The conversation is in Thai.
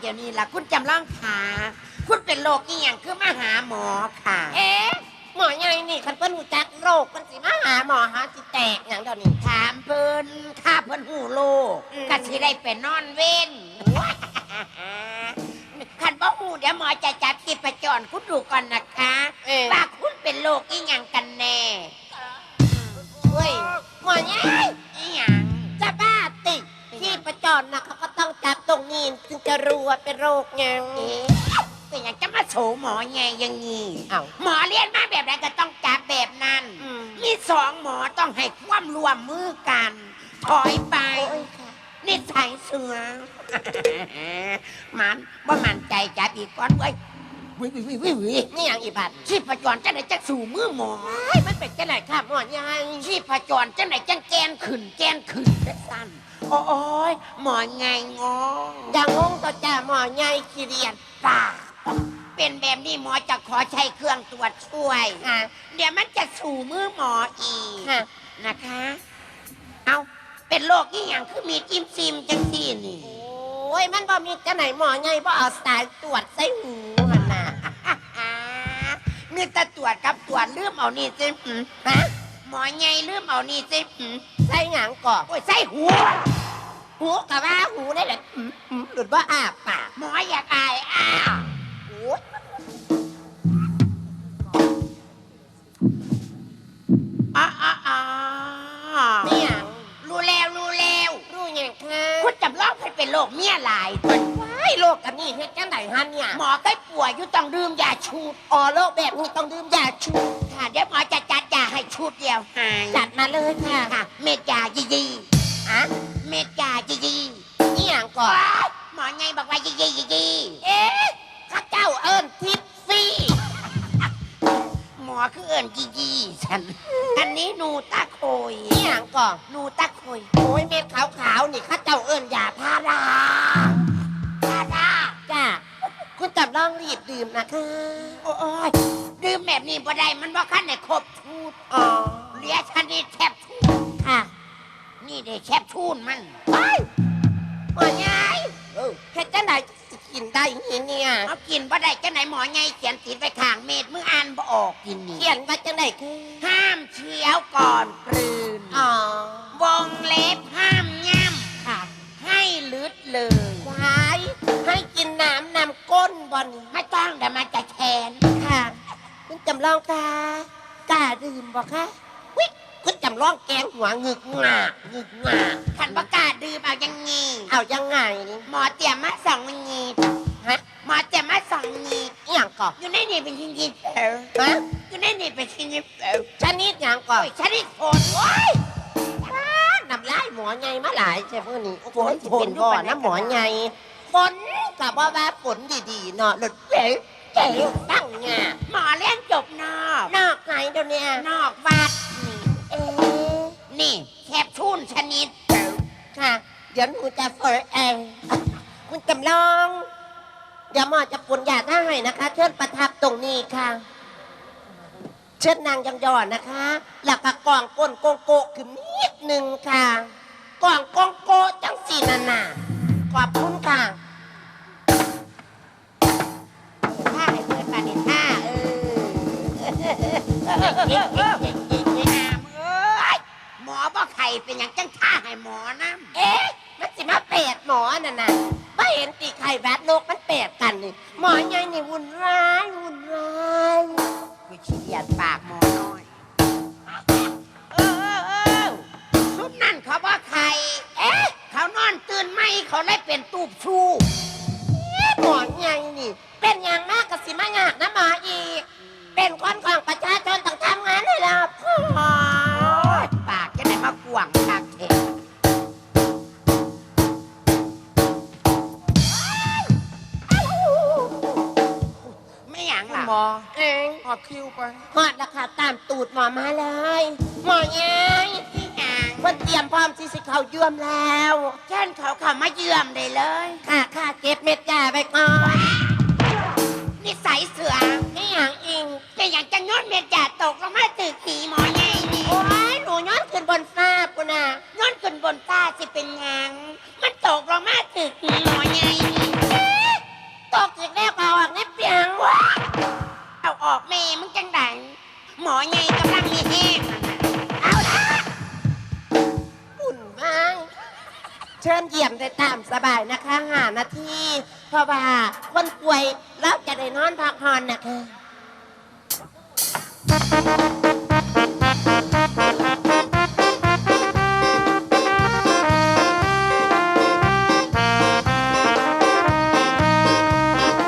เดี๋ยวนี้ล่ะคุณจำลองขาคุณเป็นโรคอีหยังคือมาหาหมอค่ะ เอ๊ะหมอใหญ่นี่คันเพิ่นหูจักโรคเพิ่นสิมาหาหมอหาสิแตกหยังเดี๋ยวนี้ ถามเพิ่นข้าเพิ่นหูโลกอืม ก็สิได้เป็นนอนเว้นคันบ่หูเดี๋ยวหมอจะจับชีพจรคุณดูก่อนนะคะ เอ๊ะว่าคุณเป็นโรคอีหยังกันแน่เฮ้ยหมอใหญ่อีหยังจะบ้าติ ที่ประจรนะเขาก็ ต้องจับตรงนี้ถึงจะรู้ว่าเป็นโรคหยังเอ๊ะเป็นหยังจะมาโฉหมอไงอยังงี้เอ้า หมอเรียนมาแบบไหนก็ต้องจับแบบนั้นอืมมีสองหมอต้องให้ความรวมมือกัน ถอยไปโอ้ยค่ะนิสัยเสือ มันว่ามันใจจับอีกก้อนเว้ยวิวิวิวิวินี่หยังอีบัดชีพจรจังไหนจังสู่มือหมอไอ้ยมันเป็นจังไหนค่ะหมอใหญ่ชีพจรจังไหนจังแกนขึ้นแกนขึ้นได้สั้น โอ้ยหมอไงงออย่างงงต่อจ่าหมอใหญ่ขี้เดียนป่าเป็นแบบนี้หมอจะขอใช้เครื่องตรวจช่วยค่ะเดี๋ยวมันจะสู่มือหมออีกค่ะนะคะ เอาเป็นโรคนี่อย่างคือมีจิ้มซิมจังซี่นี่โอ้ยมันบ่มีจังไหนหมอใหญ่บ่เอาสายตรวจใส่หูหั่นน่ะมีแต่ตรวจกับตรวจลืมเอานี่ซิอืมฮะ หมอไงลืมเอานี่ซิอืมใส่หยังก่อนโอ้ยใส่หูหูกะว่าหูได้แหละอืมอืมหลุดว่าอ้าปากหมออยากอายอ้าวโอ้ยอ้าอ้าอ้าไม่หยังรู้แล้วรู้แล้วรู้หยังคะคุณจำลองให้เป็นโรคเมียหลายว้ายโรคกันนี่เฮ็ดจังไดฮันเนี่ยหมอเคยป่วยอยู่ต้องดื่มยาชูดอ๋อโรคแบบนี้ต้องดื่มยาชูค่ะเดี๋ยวหมอจะจัดยาให้ ชุดเดียวหายจัดมาเลยค่ะ ค่ะ เม็ดยาจีจีอะเม็ดยาจีจีนี่หยังก่อนว้ายหมอไงบอกว่าจีจีจีจีเอ๊ะข้าเจ้าเอิ้นทิปฟี่หมอคือเอิญจีจีฉันอันนี้หนูตาโคยนี่หยังก่อนหนูตาโคยโอ้ยเม็ดขาวๆนี่ข้าเจ้าเอิ้นยาพารา รีบดื่มนะคะโอ้ยดื่มแบบนี้บ่ได้มันว่าขั้นไหนครบชูดอ๋อเหลียชนิดแคบชูดค่ะ นี่เด้แคบชูนมันไปหมอใหญ่เออเฮ็ดจังไดสิกินได้อีเนี่ยเอากินบ่ได้จังไหนหมอไงเขียนติดไว้ข้างเม็ดมึงอ่านบ่ออกกินนี่เขียนว่าจังไดคือห้ามเคี้ยวก่อนกลืนอ๋อวงเล็บห้ามย่ำค่ะ ให้ลึดเลยไว้ให้กินน้ำนำก้นบอ ดื่มบ่คะวิคุณจำลองแกงหัวงึกงางึกงาขันประกาศดื่มเอายังงี้เอายังไงนี่หมอเตรียมมาสองงีดฮะหมอเตรียมมาสองงีดอหย่างก่อนอยู่ในนี่เป็นชิ้นยิบเอวฮะอยู่ในนี่เป็นชิ้นยิบเอวชนิดอย่างก่อนโอ้ยชนิดฝนโอ้ยน้ำลายหมอใหญ่มาหลายใช่พวกนี้โอ้โหฝนสิเป็นบ่อนน้ำหมอใหญ่ฝนกับว่าว่าฝนดีๆเนาะหลุดเป๋เจ๋วตั้งงาหมอเลี้ยงจบนอกนอกไหน เดี๋ยวนี้นอกวัดเอ๊ะนี่แคบชูนชนิดค่ะ เดี๋ยวหนูจะเฟิร์เองคุณจำลองเดี๋ยวหมอจะปุ่นยาหน้าให้นะคะ เชิญประทับตรงนี้ค่ะ เชิญนางยองยอนนะคะแล้วก็กล่องก้นโกงโกะขึ้นนิดหนึ่งค่ะกล่องโกงโกะจังสีนานาขอบคุณค่ะ หมอบ่ไข่เป็นอย่างจังท่าให้หมอน้ำเอ๊ะมันสิมาเปดหมอน่ะนะไม่เห็นตีไข่แบดนกมันเปดกันนี่หมอใหญ่นี่วุ่นร้ายวุ่นร้ายกูขี้เกียจปากหมอน้อยเออเออเออซุปนั่นเขาว่าใครเอ๊ะเขานอนตื่นไม่เขาเลยเป็นตูบชู หยังล่ะหมอเองขอบคิวไปหอดราคาตามตูดหมอมาเลย หมอใหญ่ที่หยังเพิ่นเตรียมพร้อมที่สิเขาเยื่อมแล้วเช่นเขาเขามาเยื่อมได้เลย ค่ะค่ะเก็บเม็ดยาไปก่อนนิสัยเสือนี่อย่างอิงเป็นอย่างจะย้อนเม็ดจ่าตกลงมาตึกหีหมอใหญ่นี่โอ้ยหนูย้อนขึ้นบนฟ้าปุนะย้อนขึ้นบนฟ้าสิเป็นหยังมันตกลงมาตึกหีหมอใหญ่นี่ ยี่ยมได้ตามสบายนะคะหานาทีเพราะว่าคนป่วยแล้วจะได้นอนพักผ่อนนะคะ